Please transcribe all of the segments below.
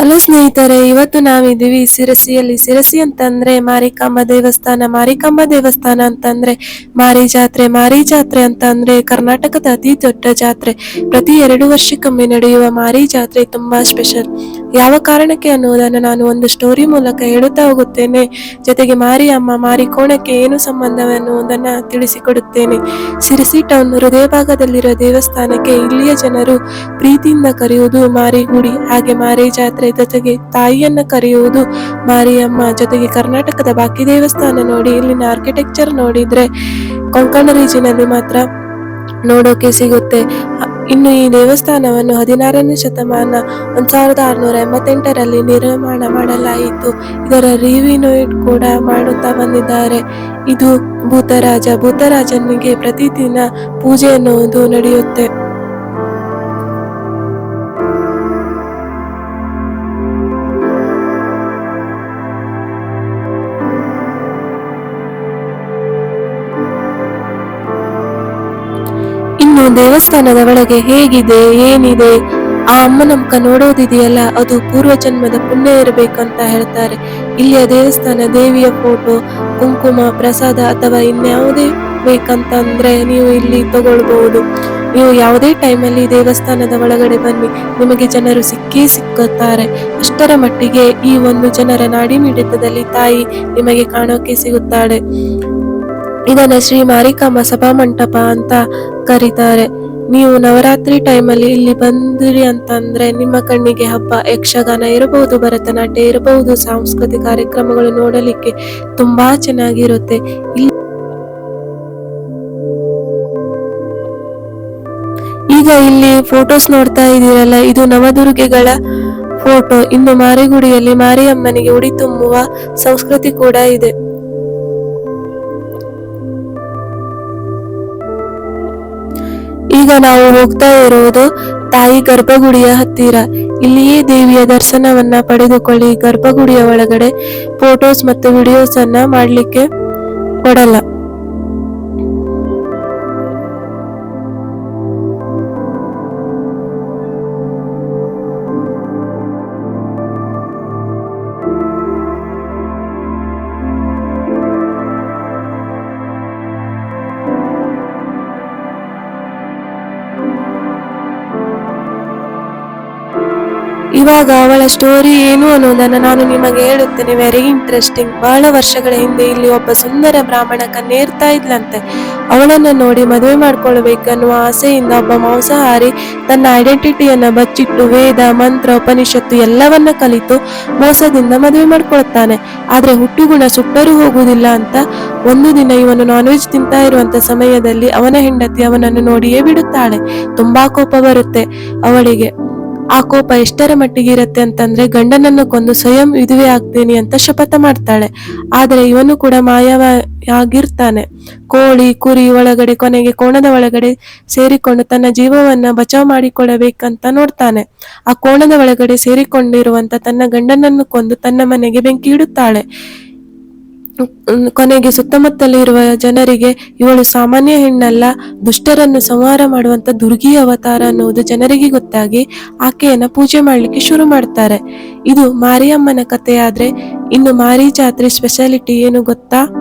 Hello ಸ್ನೇಹಿತರೆ, ಇವತ್ತು ನಾವಿದ್ದೀವಿ ಸಿರಸಿಯಲ್ಲಿ. ಸಿರಸಿ ಅಂತಂದ್ರೆ ಮಾರಿಕಾಂಬ ದೇವಸ್ಥಾನ. ಮಾರಿಕಾಂಬ ದೇವಸ್ಥಾನ ಅಂತಂದ್ರೆ ಮಾರಿ ಜಾತ್ರೆ. ಮಾರಿ ಜಾತ್ರೆ ಅಂತಂದ್ರೆ ಕರ್ನಾಟಕದ ಅತಿ ದೊಡ್ಡ ಜಾತ್ರೆ. ಪ್ರತಿ ಎರಡು ವರ್ಷಕ್ಕೊಮ್ಮೆ ನಡೆಯುವ ಮಾರಿ ಜಾತ್ರೆ ತುಂಬಾ ಸ್ಪೆಷಲ್ ಯಾವ ಕಾರಣಕ್ಕೆ ಅನ್ನುವುದನ್ನು ನಾನು ಒಂದು ಸ್ಟೋರಿ ಮೂಲಕ ಹೇಳುತ್ತಾ ಹೋಗುತ್ತೇನೆ. ಜೊತೆಗೆ ಮಾರಿ ಅಮ್ಮ ಮಾರಿ ಕೋಣಕ್ಕೆ ಏನು ಸಂಬಂಧವೆನ್ನುವುದನ್ನು ತಿಳಿಸಿಕೊಡುತ್ತೇನೆ. ಸಿರಿಸಿ ಟೌನ್ ಹೃದಯ ಭಾಗದಲ್ಲಿರುವ ದೇವಸ್ಥಾನಕ್ಕೆ ಇಲ್ಲಿಯ ಜನರು ಪ್ರೀತಿಯಿಂದ ಕರೆಯುವುದು ಮಾರಿ ಗುಡಿ, ಹಾಗೆ ಮಾರಿ ಜಾತ್ರೆ ಜೊತೆಗೆ ತಾಯಿಯನ್ನ ಕರೆಯುವುದು ಮಾರಿಯಮ್ಮ. ಜೊತೆಗೆ ಕರ್ನಾಟಕದ ಬಾಕಿ ದೇವಸ್ಥಾನ ನೋಡಿ, ಇಲ್ಲಿನ ಆರ್ಕಿಟೆಕ್ಚರ್ ನೋಡಿದ್ರೆ ಕೊಂಕಣ ರೀಜಿನಲ್ಲಿ ಮಾತ್ರ ನೋಡೋಕೆ ಸಿಗುತ್ತೆ. ಇನ್ನು ಈ ದೇವಸ್ಥಾನವನ್ನು ಹದಿನಾರನೇ ಶತಮಾನ ಒಂದ್ ಸಾವಿರದ ಆರುನೂರ ಎಂಬತ್ತೆಂಟರಲ್ಲಿ ನಿರ್ಮಾಣ ಮಾಡಲಾಯಿತು. ಇದರ ರಿವಿನೋಯಿಟ್ ಕೂಡ ಮಾಡುತ್ತಾ ಬಂದಿದ್ದಾರೆ. ಇದು ಭೂತರಾಜ. ಭೂತರಾಜನಿಗೆ ಪ್ರತಿದಿನ ಪೂಜೆ ಎನ್ನುವುದು ನಡೆಯುತ್ತೆ. ದೇವಸ್ಥಾನದ ಒಳಗೆ ಹೇಗಿದೆ, ಏನಿದೆ? ಆ ಅಮ್ಮನ ಮುಖ ನೋಡೋದಿದೆಯಲ್ಲ, ಅದು ಪೂರ್ವ ಜನ್ಮದ ಪುಣ್ಯ ಇರಬೇಕು ಅಂತ ಹೇಳ್ತಾರೆ ಇಲ್ಲಿಯ ದೇವಸ್ಥಾನ ದೇವಿಯ ಫೋಟೋ ಕುಂಕುಮ, ಪ್ರಸಾದ ಅಥವಾ ಇನ್ಯಾವುದೇ ಬೇಕಂತಂದ್ರೆ ನೀವು ಇಲ್ಲಿ ತಗೊಳ್ಬಹುದು ನೀವು ಯಾವುದೇ ಟೈಮಲ್ಲಿ ದೇವಸ್ಥಾನದ ಒಳಗಡೆ ಬನ್ನಿ, ನಿಮಗೆ ಜನರು ಸಿಕ್ಕೇ ಸಿಕ್ಕುತ್ತಾರೆ. ಅಷ್ಟರ ಮಟ್ಟಿಗೆ ಈ ಒಂದು ಜನರ ನಾಡಿ ಮಿಡಿತದಲ್ಲಿ ತಾಯಿ ನಿಮಗೆ ಕಾಣೋಕೆ ಸಿಗುತ್ತಾಳೆ. ಇದನ್ನ ಶ್ರೀ ಮಾರಿಕಾಂಬ ಸಭಾಮಂಟಪ ಅಂತ ಕರೀತಾರೆ. ನೀವು ನವರಾತ್ರಿ ಟೈಮಲ್ಲಿ ಇಲ್ಲಿ ಬಂದಿರಿ ಅಂತಂದ್ರೆ ನಿಮ್ಮ ಕಣ್ಣಿಗೆ ಹಬ್ಬ, ಯಕ್ಷಗಾನ ಇರಬಹುದು, ಭರತನಾಟ್ಯ ಇರಬಹುದು, ಸಾಂಸ್ಕೃತಿಕ ಕಾರ್ಯಕ್ರಮಗಳು ನೋಡಲಿಕ್ಕೆ ತುಂಬಾ ಚೆನ್ನಾಗಿರುತ್ತೆ. ಈಗ ಇಲ್ಲಿ ಫೋಟೋಸ್ ನೋಡ್ತಾ ಇದ್ದೀರಲ್ಲ, ಇದು ನವದುರ್ಗೆಗಳ ಫೋಟೋ ಇನ್ನು ಮಾರಿಗುಡಿಯಲ್ಲಿ ಮಾರಿಯಮ್ಮನಿಗೆ ಉಡಿ ತುಂಬುವ ಸಂಸ್ಕೃತಿ ಕೂಡ ಇದೆ. ಈಗ ನಾವು ಹೋಗ್ತಾ ಇರುವುದು ತಾಯಿ ಗರ್ಭಗುಡಿಯ ಹತ್ತಿರ. ಇಲ್ಲಿಯೇ ದೇವಿಯ ದರ್ಶನವನ್ನ ಪಡೆದುಕೊಳ್ಳಿ. ಗರ್ಭಗುಡಿಯ ಒಳಗಡೆ ಫೋಟೋಸ್ ಮತ್ತು ವಿಡಿಯೋಸ್ ಅನ್ನ ಮಾಡ್ಲಿಕ್ಕೆ ಕೊಡಲ್ಲ ಇವಾಗ ಅವಳ ಸ್ಟೋರಿ ಏನು ಅನ್ನೋದನ್ನು ನಾನು ನಿಮಗೆ ಹೇಳುತ್ತೇನೆ. ವೆರಿ ಇಂಟ್ರೆಸ್ಟಿಂಗ್ ಬಹಳ ವರ್ಷಗಳ ಹಿಂದೆ ಇಲ್ಲಿ ಒಬ್ಬ ಸುಂದರ ಬ್ರಾಹ್ಮಣ ಕನ್ನೇರ್ತಾ ಇದ್ಲಂತೆ. ಅವಳನ್ನ ನೋಡಿ ಮದುವೆ ಮಾಡ್ಕೊಳ್ಬೇಕನ್ನುವ ಆಸೆಯಿಂದ ಒಬ್ಬ ಮಾಂಸಾಹಾರಿ ತನ್ನ ಐಡೆಂಟಿಟಿಯನ್ನು ಬಚ್ಚಿಟ್ಟು ವೇದ, ಮಂತ್ರ, ಉಪನಿಷತ್ತು ಎಲ್ಲವನ್ನ ಕಲಿತು ಮೋಸದಿಂದ ಮದುವೆ ಮಾಡ್ಕೊಳ್ತಾನೆ. ಆದರೆ ಹುಟ್ಟುಗುಣ ಸುಟ್ಟರೂ ಹೋಗುವುದಿಲ್ಲ ಅಂತ ಒಂದು ದಿನ ಇವನು ನಾನ್ ವೆಜ್ ತಿಂತಾ ಇರುವಂತ ಸಮಯದಲ್ಲಿ ಅವನ ಹೆಂಡತಿ ಅವನನ್ನು ನೋಡಿಯೇ ಬಿಡುತ್ತಾಳೆ. ತುಂಬಾ ಕೋಪ ಬರುತ್ತೆ ಅವಳಿಗೆ. ಆ ಕೋಪ ಎಷ್ಟರ ಮಟ್ಟಿಗೆ ಇರುತ್ತೆ ಅಂತಂದ್ರೆ ಗಂಡನನ್ನು ಕೊಂದು ಸ್ವಯಂ ವಿಧುವೆ ಆಗ್ತೀನಿ ಅಂತ ಶಪಥ ಮಾಡ್ತಾಳೆ. ಆದ್ರೆ ಇವನು ಕೂಡ ಮಾಯವ ಆಗಿರ್ತಾನೆ ಕೋಳಿ, ಕುರಿ ಒಳಗಡೆ, ಕೊನೆಗೆ ಕೋಣದ ಒಳಗಡೆ ಸೇರಿಕೊಂಡು ತನ್ನ ಜೀವವನ್ನ ಬಚಾವ್ ಮಾಡಿಕೊಳ್ಳಬೇಕಂತ ನೋಡ್ತಾನೆ. ಆ ಕೋಣದ ಒಳಗಡೆ ಸೇರಿಕೊಂಡಿರುವಂತ ತನ್ನ ಗಂಡನನ್ನು ಕೊಂದು ತನ್ನ ಮನೆಗೆ ಬೆಂಕಿ ಇಡುತ್ತಾಳೆ. ಕೊನೆಗೆ ಸುತ್ತಮುತ್ತಲಿರುವ ಜನರಿಗೆ ಇವಳು ಸಾಮಾನ್ಯ ಹೆಣ್ಣಲ್ಲ, ದುಷ್ಟರನ್ನು ಸಂಹಾರ ಮಾಡುವಂತ ದುರ್ಗಿ ಅವತಾರ ಅನ್ನುವುದು ಜನರಿಗೆ ಗೊತ್ತಾಗಿ ಆಕೆಯನ್ನ ಪೂಜೆ ಮಾಡಲಿಕ್ಕೆ ಶುರು ಮಾಡ್ತಾರೆ. ಇದು ಮಾರಿಯಮ್ಮನ ಕಥೆಯಾದ್ರೆ, ಇನ್ನು ಮಾರಿ ಜಾತ್ರೆ ಸ್ಪೆಷಾಲಿಟಿ ಏನು ಗೊತ್ತಾ?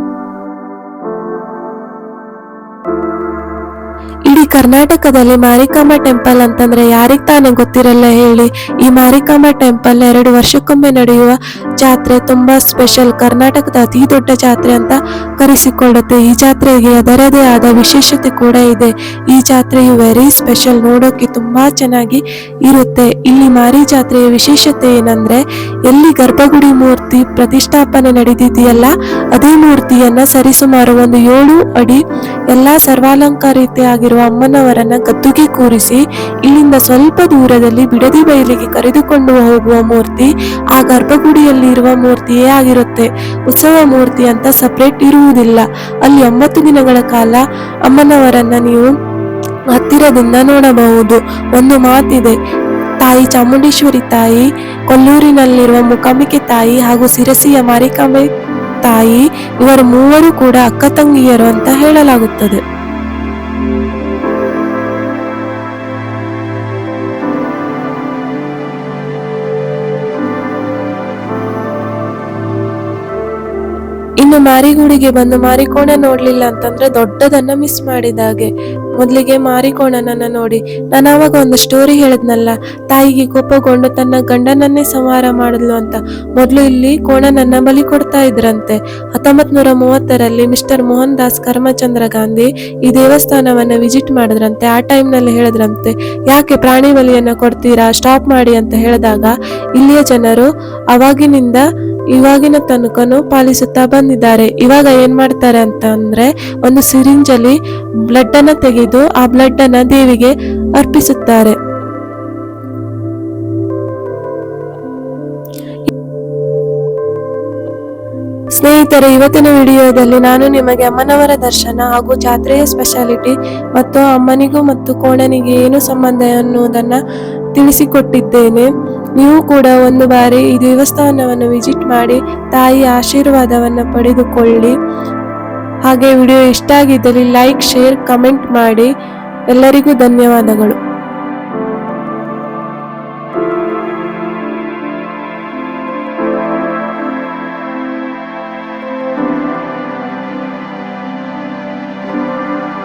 ಕರ್ನಾಟಕದಲ್ಲಿ ಮಾರಿಕಾಂಬ ಟೆಂಪಲ್ ಅಂತಂದ್ರೆ ಯಾರಿಗ್ ತಾನೇ ಗೊತ್ತಿರಲ್ಲ ಹೇಳಿ. ಈ ಮಾರಿಕಾಂಬ ಟೆಂಪಲ್ ಎರಡು ವರ್ಷಕ್ಕೊಮ್ಮೆ ನಡೆಯುವ ಜಾತ್ರೆ ತುಂಬಾ ಸ್ಪೆಷಲ್ ಕರ್ನಾಟಕದ ಅತಿ ದೊಡ್ಡ ಜಾತ್ರೆ ಅಂತ ಕರೆಸಿಕೊಳ್ಳುತ್ತೆ. ಈ ಜಾತ್ರೆಗೆ ಅದರದೇ ಆದ ವಿಶೇಷತೆ ಕೂಡ ಇದೆ. ಈ ಜಾತ್ರೆಯು ವೆರಿ ಸ್ಪೆಷಲ್ ನೋಡೋಕೆ ತುಂಬಾ ಚೆನ್ನಾಗಿ ಇರುತ್ತೆ. ಇಲ್ಲಿ ಮಾರಿ ಜಾತ್ರೆಯ ವಿಶೇಷತೆ ಏನಂದ್ರೆ, ಎಲ್ಲಿ ಗರ್ಭಗುಡಿ ಮೂರ್ತಿ ಪ್ರತಿಷ್ಠಾಪನೆ ನಡೆದಿದೆಯಲ್ಲ, ಅದೇ ಮೂರ್ತಿಯನ್ನ ಸರಿಸುಮಾರು ಒಂದು ಏಳು ಅಡಿ ಎಲ್ಲಾ ಸರ್ವಾಲಂಕಾರಿತೆಯಾಗಿರುವ ಅಮ್ಮನವರನ್ನ ಗದ್ದುಗೆ ಕೂರಿಸಿ ಇಲ್ಲಿಂದ ಸ್ವಲ್ಪ ದೂರದಲ್ಲಿ ಬಿಡದಿ ಬಯಲಿಗೆ ಕರೆದುಕೊಂಡು ಹೋಗುವ ಮೂರ್ತಿ ಆ ಗರ್ಭಗುಡಿಯಲ್ಲಿ ಇರುವ ಮೂರ್ತಿಯೇ ಆಗಿರುತ್ತೆ. ಉತ್ಸವ ಮೂರ್ತಿ ಅಂತ ಸಪ್ರೇಟ್ ಇರುವುದಿಲ್ಲ. ಅಲ್ಲಿ ಒಂಬತ್ತು ದಿನಗಳ ಕಾಲ ಅಮ್ಮನವರನ್ನ ನೀವು ಹತ್ತಿರದಿಂದ ನೋಡಬಹುದು. ಒಂದು ಮಾತಿದೆ. ತಾಯಿ ಚಾಮುಂಡೇಶ್ವರಿ ತಾಯಿ, ಕೊಲ್ಲೂರಿನಲ್ಲಿರುವ ಮುಕಾಂಬಿಕೆ ತಾಯಿ ಹಾಗೂ ಸಿರಸಿಯ ಮಾರಿಕಾಂಬೆ ತಾಯಿ, ಇವರು ಮೂವರು ಕೂಡ ಅಕ್ಕ ತಂಗಿಯರು ಅಂತ ಹೇಳಲಾಗುತ್ತದೆ. ಇನ್ನು ಮಾರಿಗೂಡಿಗೆ ಬಂದು ಮಾರಿಕೋಣ ನೋಡ್ಲಿಲ್ಲ ಅಂತಂದ್ರೆ ದೊಡ್ಡದನ್ನ ಮಿಸ್ ಮಾಡಿದಾಗೆ ಮೊದಲಿಗೆ ಮಾರಿಕೋಣನನ್ನ ನೋಡಿ, ನಾನು ಆವಾಗ ಒಂದು ಸ್ಟೋರಿ ಹೇಳಿದ್ನಲ್ಲ, ತಾಯಿಗೆ ಕೋಪಗೊಂಡು ತನ್ನ ಗಂಡನನ್ನೇ ಸಂಹಾರ ಮಾಡಿದ್ಲು ಅಂತ. ಮೊದಲು ಇಲ್ಲಿ ಕೋಣನನ್ನ ಬಲಿ ಕೊಡ್ತಾ ಇದ್ರಂತೆ. ಹತ್ತೊಂಬತ್ ನೂರ ಮೂವತ್ತರಲ್ಲಿ ಮಿಸ್ಟರ್ ಮೋಹನ್ ದಾಸ್ ಕರ್ಮಚಂದ್ರ ಗಾಂಧಿ ಈ ದೇವಸ್ಥಾನವನ್ನ ವಿಸಿಟ್ ಮಾಡಿದ್ರಂತೆ, ಆ ಟೈಮ್ನಲ್ಲಿ ಹೇಳಿದ್ರಂತೆ. ಯಾಕೆ ಪ್ರಾಣಿ ಬಲಿಯನ್ನ ಕೊಡ್ತೀರಾ ಸ್ಟಾಪ್ ಮಾಡಿ ಅಂತ ಹೇಳಿದಾಗ, ಇಲ್ಲಿಯ ಜನರು ಅವಾಗಿನಿಂದ ಇವಾಗಿನ ತನಕನು ಪಾಲಿಸುತ್ತಾ ಬಂದಿದ್ದಾರೆ. ಇವಾಗ ಏನ್ ಮಾಡ್ತಾರೆ ಅಂತ ಅಂದ್ರೆ ಒಂದು ಸಿರಿಂಜಲ್ಲಿ ಬ್ಲಡ್ ಅನ್ನ ತೆಗೆದು ಆ ಬ್ಲಡ್ ಅನ್ನ ದೇವಿಗೆ ಅರ್ಪಿಸುತ್ತಾರೆ. ಸ್ನೇಹಿತರೆ, ಇವತ್ತಿನ ವಿಡಿಯೋದಲ್ಲಿ ನಾನು ನಿಮಗೆ ಅಮ್ಮನವರ ದರ್ಶನ ಹಾಗೂ ಜಾತ್ರೆಯ ಸ್ಪೆಷಾಲಿಟಿ ಮತ್ತು ಅಮ್ಮನಿಗೂ ಮತ್ತು ಕೋಣನಿಗೆ ಏನು ಸಂಬಂಧ ಎನ್ನುವುದನ್ನ ತಿಳಿಸಿಕೊಟ್ಟಿದ್ದೇನೆ. ನೀವು ಕೂಡ ಒಂದು ಬಾರಿ ಈ ದೇವಸ್ಥಾನವನ್ನು ವಿಸಿಟ್ ಮಾಡಿ, ತಾಯಿಯ ಆಶೀರ್ವಾದವನ್ನು ಪಡೆದುಕೊಳ್ಳಿ. ಹಾಗೆ ವಿಡಿಯೋ ಇಷ್ಟ ಆಗಿದ್ದಲ್ಲಿ ಲೈಕ್, ಶೇರ್, ಕಮೆಂಟ್ ಮಾಡಿ. ಎಲ್ಲರಿಗೂ ಧನ್ಯವಾದಗಳು.